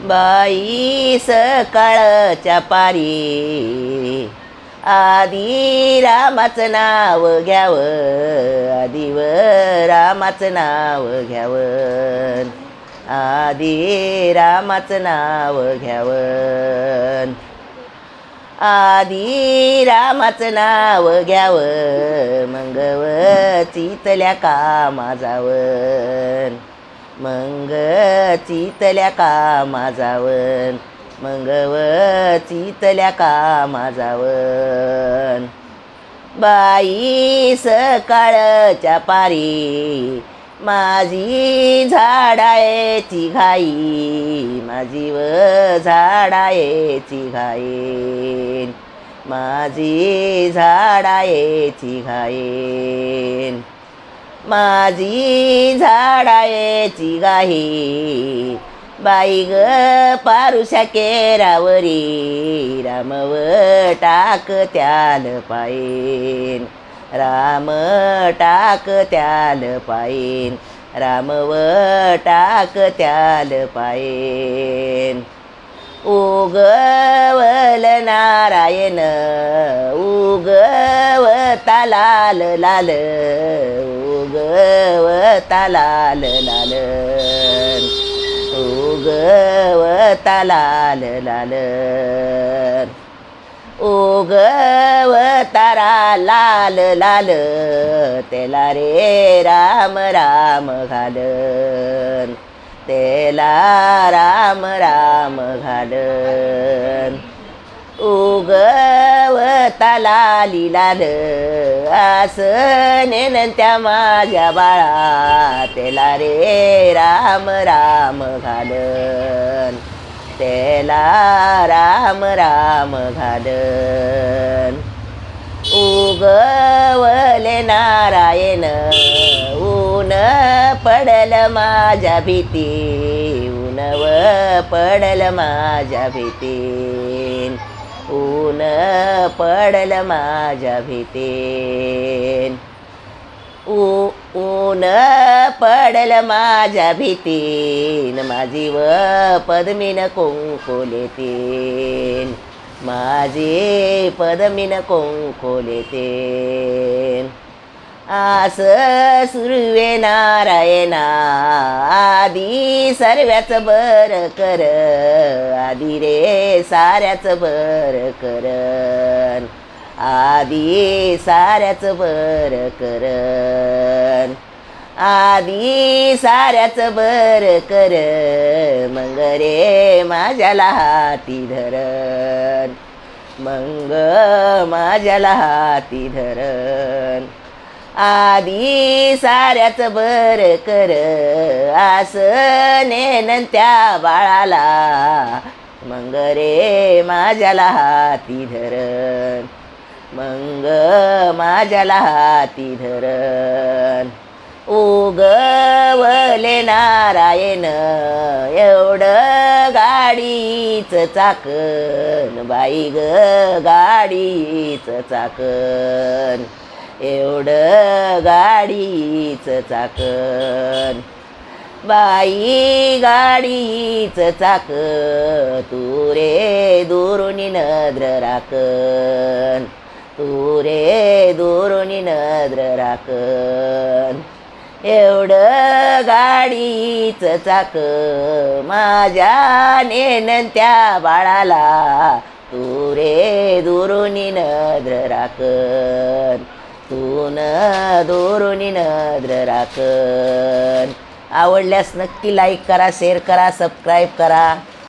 बाई सकाळच्या पारी. आधी रामाचं नाव घ्यावं आदिव रामाचं नाव घ्यावं. आधी रामाचं नाव घ्यावं. आधी रामाचं नाव घ्यावं मंगव चितल्या कामा जावन मंग चितल्या कामा जावन मंगव चितल्या कामा जावन बाई सकाळच्या पारी माझी झाडायची घाई माझी व झाडायची घाईन माझी झाडायची घाईन माझी झाडायची गाही. बाई ग पारुषा केरावरी रामव टाक त्याल पायीन. राम टाक त्याल पायीन रामव टाक त्याल पायीन. उगवल नारायण उगवता लाल लाल उगवता लाल. लाल उगवता लाल. लाल उगवतारा लाल लाल. त्याला रे राम राम घालन त्याला राम राम घालन उग लाली लाल आसन त्या माझ्या बाळा त्याला रे राम राम घालन. त्याला राम राम घालन. उगवले नारायण ऊन पडल माझ्या भीती ऊनव पडल माझ्या भीतीन ऊन पडल माझ्या भीतीन. ऊ ऊन पडल माझ्या भीतीन. माझी व पद्मीन कुंकुलेतीन. माझी पद्मीन कुंकुलेतीन. आस सुरवे नारायणा आधी सर्व्याच बर कर आधी रे साऱ्याच बर करन आधी साऱ्याच बर करन आधी साऱ्याच बर कर. मग रे माझ्याला हाती धरण मंग माझ्याला हाती धरण आधी साऱ्याच बर कर. आस नेन त्या बाळाला. मंग रे माझ्याला हाती धरण मंग माझ्याला हाती धरन उगवले नारायण एवढं गाडीच चाकन बाई ग गाडीच चाकन एवढं गाडीच चाकन बाई गाडीच चाक तू रे दुरून नद्र राखन तू रे दुरून नद्र राखन एवढं गाडीच चाक माझ्या नेन त्या बाळाला तू रे दुरून नद्र राखन तू न दुरून नद्र राखन. आवडल्यास नक्की लाईक करा शेअर करा सबस्क्राईब करा.